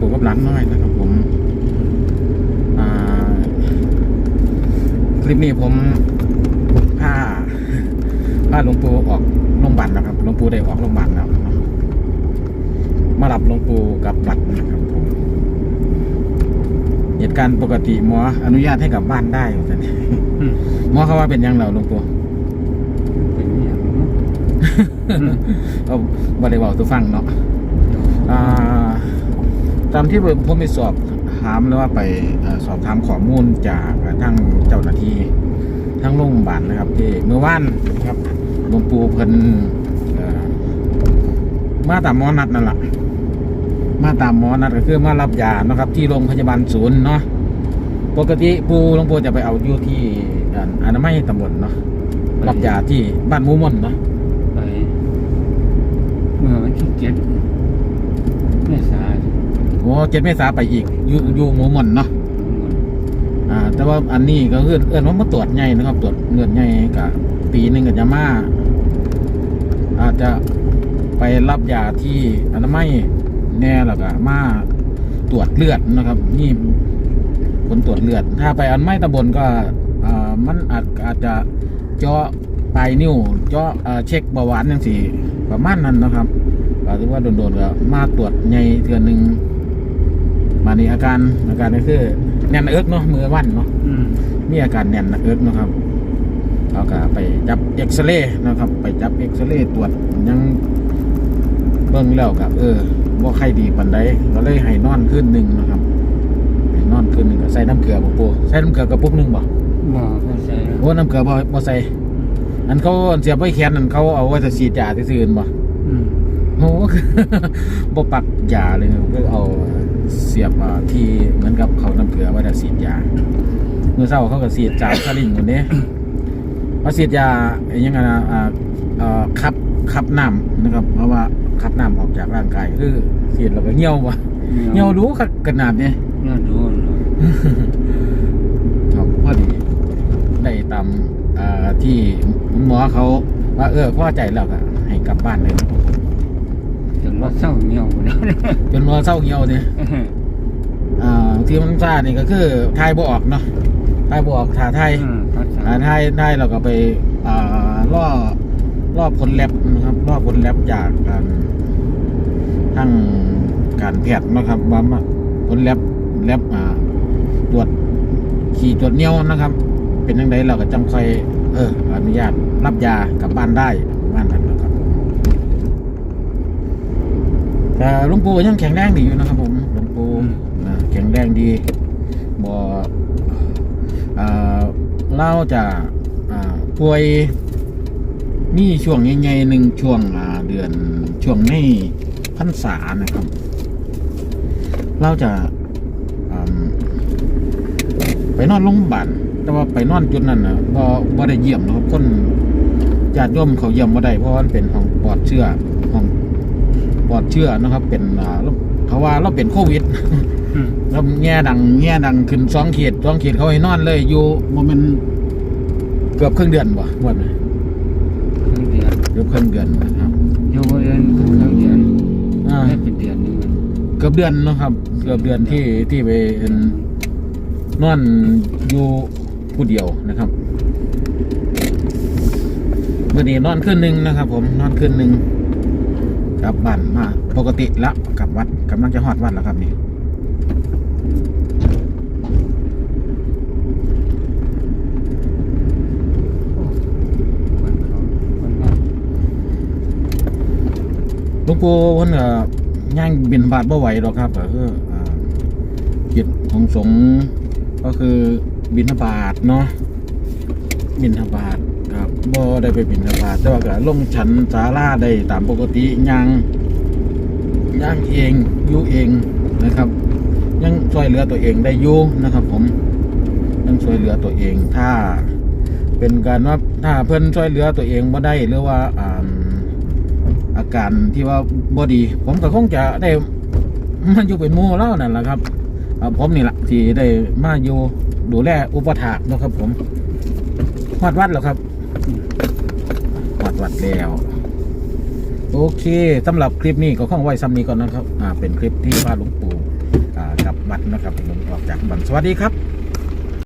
ปู่กับหลานน้อยนะครับผมอ่าคลิปนี้ผมพาพาหลวงปู่ออกโรงพยาบาลนะครับหลวงปู่ได้ออกโรงพยาบาลแล้วนะครับมารับหลวงปู่กลับบัตรนะครับผมเหตุการณ์ปกติหมออนุญาตให้กลับบ้านได้ว่าซั่นอืมหมอเขาว่าเป็นยังเราหลวงปู่เป็นอย่างเนาะเอาบ่ได้บอกตัวฟังเนาะอ่า ตามที่ผมไปสอบถามแล้วว่าไปอสอบถามข้อมูลจากทางเจ้าหน้าที่ทั้งโรงพยาบาลนะครับที่เมื่อวานนะครับหลวงปู่เพิ่นมาตามหมอนัดนั่นแหละมาตามหมอนัดก็คือมารับยานะครับ ที่โรงพยาบาลศูนย์เนาะปกติปู่หลวงปู่จะไปเอาอยู่ที่อานามัยตำบลเนาะรับยาที่บ้านมูม่อนเนาะไปเมื่อวันที่เจ็ด อ้เจ็ดเมษาไปอีกอยู่อยู่หมูม่อนเนาะอ่า แต่ว่าอันนี้ก็คือเอื้อนว่ามาตรวจใหญ่นะครับ ตรวจเลือดใหญ่กับปีหนึ่งกับยามาอาจจะไปรับยาที่อนามัยแน่แล้วก็มาตรวจเลือดนะครับ นี่ผลตรวจเลือด ถ้าไปอันามัยตำบลก็อ่ามันอาจอาจจะเจาะปลายนิ้วเจาะเช็คเบาหวานอย่างสี่ประมาณนั้นนะครับก็ถือว่าโดนๆก็มาตรวจใหญ่เทือนหนึ่ง มานี่อาการอาการก็คือแน่นเอิกเนาะมือวันเนาะอืมมีอาการแน่นหนักเอิกนะครับเขาก็ไปจับเอ็กซเรย์นะครับ ไปจับเอ็กซเรย์ตรวจยังเบิ่งแล้วกับเออว่าใครดีปันใดก็เลยให้นอนขึ้นหนึ่งนะครับให้นอนขึ้นหนึ่งก็ใส่น้ำเกลือบ่ปูใส่น้ำเกลือกระปุกหนึ่งบ่หมอก็ใส่โอ้น้ำเกลือบ่บ่ใส่อันเขาเสียบไว้แขนนั่นเขาเอาไว้จะฉีดยาที่ซื่นบ่อืมโอ้บ่ปักยาเลยนะครับก็เอา เสียบอ่าที่เหมือนกับเขาน้ำเกลือไว้จะฉีดยาเมื่อเช้าเขาก็ฉีดจากสลิงคนนี้เขาฉีดยาไอ้ยังไงนะอ่าเอ่อขับขับน้ำนะครับ เพราะว่าขับน้ำออกจากร่างกายคือฉีดแล้วก็เหี่ยววะเหี่ยวรู้ขนาดนี้เงาดูเนาะครับพอดีได้ตามอ่าที่หมอเขาว่าเออพอใจแล้วก็ให้กลับบ้านเลย จนว่าเศร้าเงียวแล้วนะจนหมอเศร้าเหี่ยวเนี่ยอ่าที่มันซ่านี่ก็คือทายบ่ออกเนาะทายบ่ออกถ่าทายอืมภาษาอ่าถ้าได้เราก็ไปอ่าล่อล่อผลแลบนะครับล่อผลแลบจากการทั้งการแพทย์นะครับว่ามาผลแลบแลบอ่าตรวจขี่ตรวจเนี้ยวนะครับ เป็นยังไงเราก็จำค่อยเอออนุญาตรับยากลับบ้านได้บ้านนั้นนะครับผม แต่หลวงปู่ยังแข็งแรงดีอยู่นะครับผมหลวงปู่นะแข็งแรงดีบ่อ่าเราจะอ่าป่วยมีช่วงใหญ่ๆหนึ่งช่วงอ่าเดือนช่วงในพรรษานะครับเราจะอ่าไปนอนโรงพยาบาลแต่ว่าไปนอนจุดนั้นนะบ่บ่ได้เยี่ยมนะครับคนญาติโยมเขาเยี่ยมบ่ได้เพราะว่ามันเป็นห้องปลอดเชื้อห้อง ปลอดเชื้อนะครับ เป็นอ่าเขาว่าเราเป็นโควิดอืมแล้วแง่ดังแง่ดังขึ้นสองขีดสองขีดเขาให้นอนเลยอยู่โมเมนเกือบครึ่งเดือนวะวันนะครึ่งเดือนเกือบครึ่งเดือนนะครับโยกเดือนครึ่งเดือนอ่าไม่เป็นเดือนนึงเกือบเดือนเนาะครับ เกือบเดือนที่ที่ไปเอิ่นนอนอยู่ผู้เดียวนะครับเมื่อนี้นอนขึ้นหนึ่งนะครับ ผมนอนขึ้นหนึ่ง กลับบ้านมา ปกติละกลับวัดกำลังจะหอดวัดแล้วครับนี่คนเขาคนบ้านหลวงปู่เพิ่นก็ย่างบินบาทบ่ไหวหรอกครับก็คือกิจของสงฆ์ก็คือบินบาทเนาะบินบาท บ่ได้ไปบินบาทแต่ว่าก็ลงฉันศาลาได้ตามปกติย่างย่างเองอยู่เองนะครับ ยังช่วยเหลือตัวเองได้อยู่นะครับ ผมยังช่วยเหลือตัวเองถ้า เป็นการว่าถ้าเพิ่อนช่วยเหลือตัวเองบ่ได้หรือว่าอ่าอาการที่ว่าบอดี ผมก็คงจะได้มาอยู่เป็นมู่แล้วนั่นแหละครับผมนี่แหละที่ได้มาอยู่ดูแลอุปถากนะครับ ผมหอดวัดแล้วครับ วัดแล้ว โอเคสำหรับคลิปนี้ก็ข้องไว้ซ้ำนี้ก่อนนะครับ อ่า เป็นคลิปที่พาหลวงปู่ากับวัดนะครับผมออกจากบันสวัสดีครับ